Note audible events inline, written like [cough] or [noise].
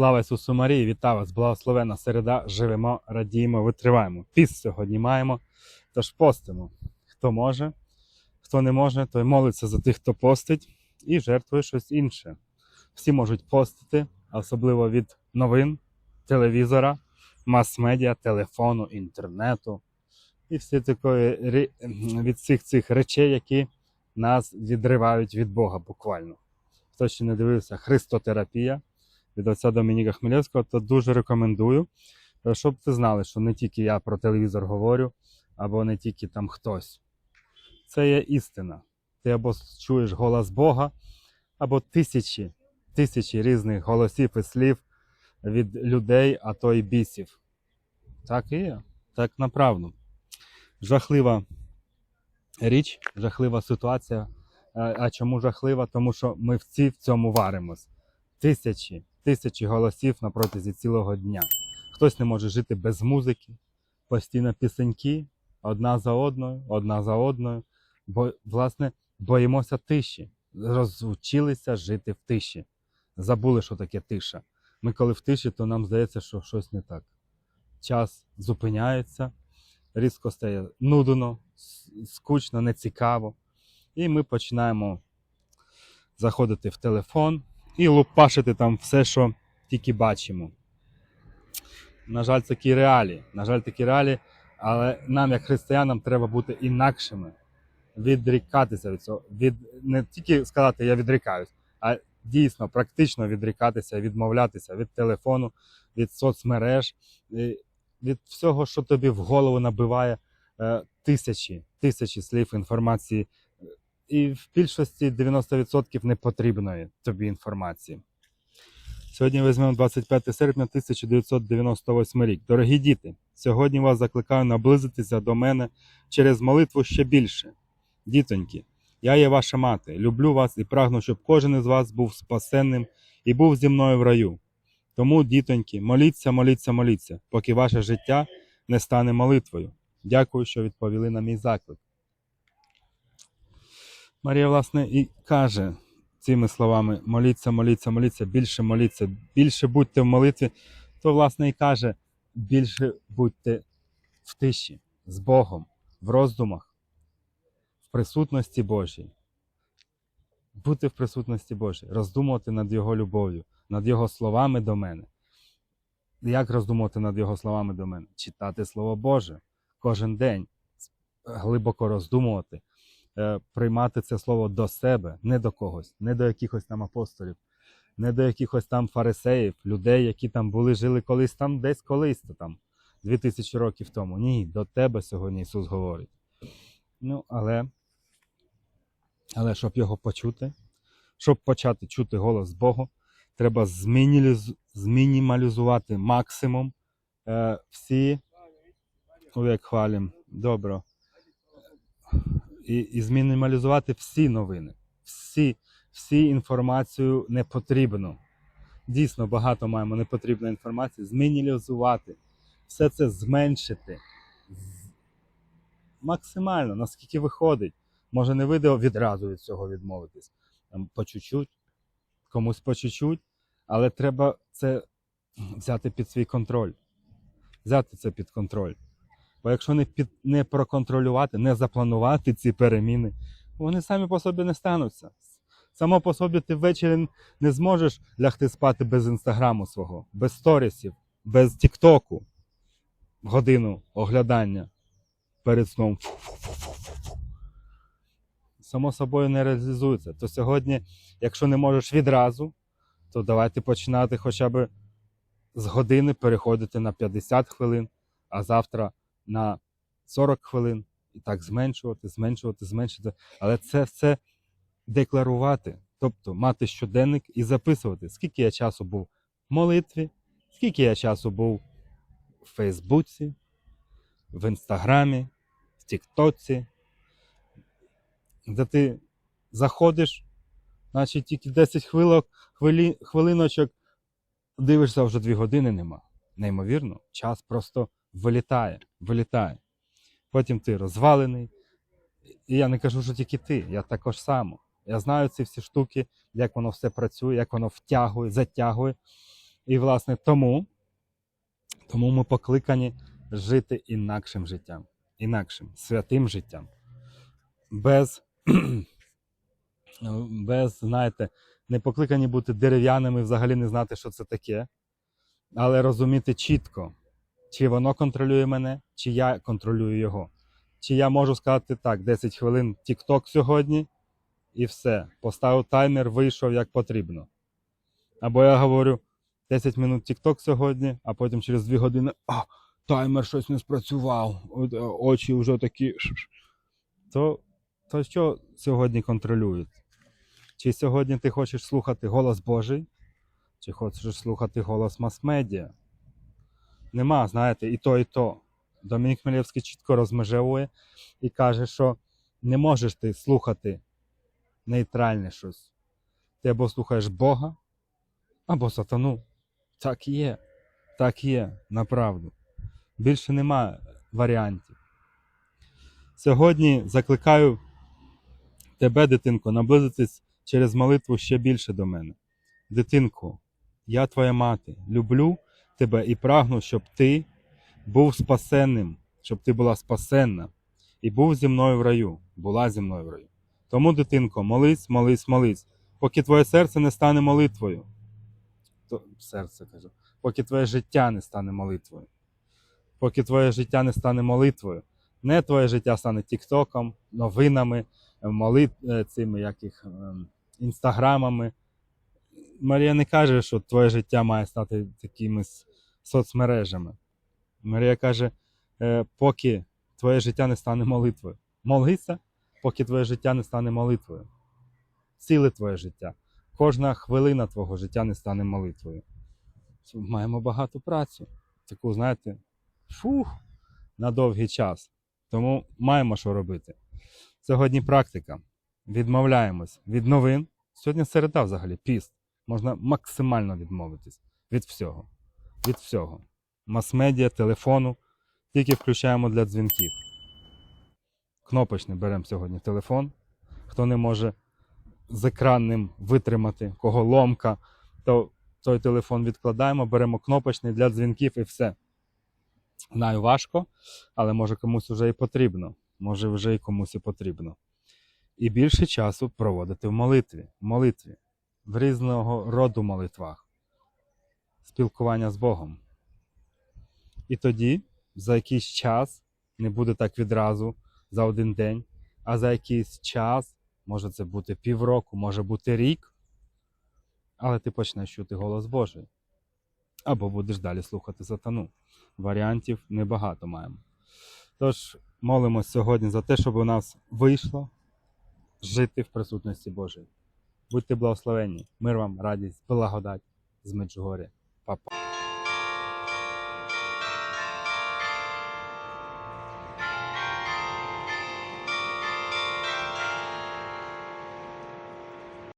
Слава Ісусу Марії, вітаю вас! Благословена середа, живемо, радіємо, витриваємо. Піст сьогодні маємо, тож постимо. Хто може, хто не може, той молиться за тих, хто постить, і жертвує щось інше. Всі можуть постити, особливо від новин, телевізора, мас-медіа, телефону, інтернету і всі такої від всіх цих речей, які нас відривають від Бога буквально. Хто ще не дивився, христотерапія від отця Домініка Хмелевського, то дуже рекомендую, е, щоб ви знали, що не тільки я про телевізор говорю, або не тільки там хтось. Це є істина. Ти або чуєш голос Бога, або тисячі, тисячі різних голосів і слів від людей, а то й бісів. Так і є, так направду. Жахлива річ, жахлива ситуація. А а чому жахлива? Тому що ми всі в цьому варимось. Тисячі, тисячі голосів на протязі цілого дня. Хтось не може жити без музики, постійно пісеньки, одна за одною, одна за одною. Бо, власне, боїмося тиші. Розучилися жити в тиші. Забули, що таке тиша. Ми коли в тиші, то нам здається, що щось не так. Час зупиняється, різко стає нудно, скучно, нецікаво. І ми починаємо заходити в телефон і лупашити там все, що тільки бачимо. На жаль, такі реалії. На жаль, такі реалії, але нам, як християнам, треба бути інакшими, відрікатися від цього. Від, не тільки сказати я відрікаюсь, а дійсно практично відрікатися, відмовлятися від телефону, від соцмереж, від всього, що тобі в голову набиває е, тисячі, тисячі слів інформації і в більшості 90% непотрібної тобі інформації. Сьогодні візьмемо 25 серпня 1998 рік. Дорогі діти, сьогодні вас закликаю наблизитися до мене через молитву ще більше. Дітоньки, я є ваша мати, люблю вас і прагну, щоб кожен із вас був спасенним і був зі мною в раю. Тому, дітоньки, моліться, моліться, моліться, поки ваше життя не стане молитвою. Дякую, що відповіли на мій заклик. Марія, власне, і каже цими словами: моліться, моліться, моліться, більше моліться, більше будьте в молитві, то, власне, і каже, більше будьте в тиші, з Богом, в роздумах, в присутності Божій. Бути в присутності Божій, роздумувати над Його любов'ю, над Його словами до мене. Як роздумувати над Його словами до мене? Читати Слово Боже кожен день, глибоко роздумувати приймати це слово до себе, не до когось, не до якихось там апостолів, не до якихось там фарисеїв, людей, які там були, жили колись там, десь колись то там, 2000 років тому. Ні, до тебе сьогодні Ісус говорить. Ну, але, але щоб його почути, щоб почати чути голос Бога, треба змінімалізувати максимум е, всі. Як хвалім, добре і, і змінімалізувати всі новини, всі, всі інформацію непотрібну. Дійсно, багато маємо непотрібної інформації. Змінімалізувати, все це зменшити максимально, наскільки виходить. Може, не вийде відразу від цього відмовитись. По чуть-чуть, комусь по чуть-чуть, але треба це взяти під свій контроль. Взяти це під контроль. Бо якщо не, під, не проконтролювати, не запланувати ці переміни, вони самі по собі не стануться. Само по собі ти ввечері не зможеш лягти спати без інстаграму свого, без сторісів, без тіктоку годину оглядання перед сном. Само собою не реалізується. То сьогодні, якщо не можеш відразу, то давайте починати хоча б з години переходити на 50 хвилин, а завтра на 40 хвилин і так зменшувати, зменшувати, зменшувати. Але це все декларувати, тобто мати щоденник і записувати, скільки я часу був в молитві, скільки я часу був в Фейсбуці, в Інстаграмі, в Тіктоці, де ти заходиш, значить тільки 10 хвилок, хвилі, хвилиночок, дивишся, вже 2 години нема. Неймовірно, час просто вилітає, вилітає. Потім ти розвалений. І я не кажу, що тільки ти, я також само. Я знаю ці всі штуки, як воно все працює, як воно втягує, затягує. І, власне, тому, тому ми покликані жити інакшим життям, інакшим, святим життям. Без, [clears throat] без, знаєте, не покликані бути дерев'яними, взагалі не знати, що це таке, але розуміти чітко, чи воно контролює мене, чи я контролюю його. Чи я можу сказати так, 10 хвилин TikTok сьогодні, і все. Поставив таймер, вийшов як потрібно. Або я говорю 10 минут TikTok сьогодні, а потім через 2 години а, таймер щось не спрацював, е, очі вже такі. ш-ш». То, то що сьогодні контролюють? Чи сьогодні ти хочеш слухати голос Божий, чи хочеш слухати голос мас-медіа? Нема, знаєте, і то, і то. Домінік Хмелєвський чітко розмежовує і каже, що не можеш ти слухати нейтральне щось. Ти або слухаєш Бога, або сатану. Так є. Так є, направду. Більше нема варіантів. Сьогодні закликаю тебе, дитинко, наблизитись через молитву ще більше до мене. Дитинко, я твоя мати, люблю тебе і прагну, щоб ти був спасенним, щоб ти була спасенна і був зі мною в раю, була зі мною в раю. Тому, дитинко, молись, молись, молись, поки твоє серце не стане молитвою. То, серце кажу, поки твоє життя не стане молитвою. Поки твоє життя не стане молитвою. Не твоє життя стане тіктоком, новинами, молит... е, цими яких, ем, інстаграмами. Марія не каже, що твоє життя має стати такими соцмережами. Марія каже, е, поки твоє життя не стане молитвою. Молися, поки твоє життя не стане молитвою. Ціле твоє життя. Кожна хвилина твого життя не стане молитвою. Маємо багату працю. Таку, знаєте, фух, на довгий час. Тому маємо що робити. Сьогодні практика. Відмовляємось від новин. Сьогодні середа взагалі, піст. Можна максимально відмовитись від всього. Від всього мас-медіа, телефону. Тільки включаємо для дзвінків. Кнопочний беремо сьогодні телефон. Хто не може з екранним витримати, кого ломка, то той телефон відкладаємо, беремо кнопочний для дзвінків і все. Знаю, важко, але може комусь вже і потрібно. Може вже і комусь і потрібно. І більше часу проводити в молитві, в молитві, в різного роду молитвах, спілкування з Богом. І тоді за якийсь час, не буде так відразу за один день, а за якийсь час, може це бути півроку, може бути рік, але ти почнеш чути голос Божий. Або будеш далі слухати сатану. Варіантів небагато маємо. Тож молимось сьогодні за те, щоб у нас вийшло жити в присутності Божої. Будьте благословенні, мир вам, радість, благодать з Меджугоря. Па-па.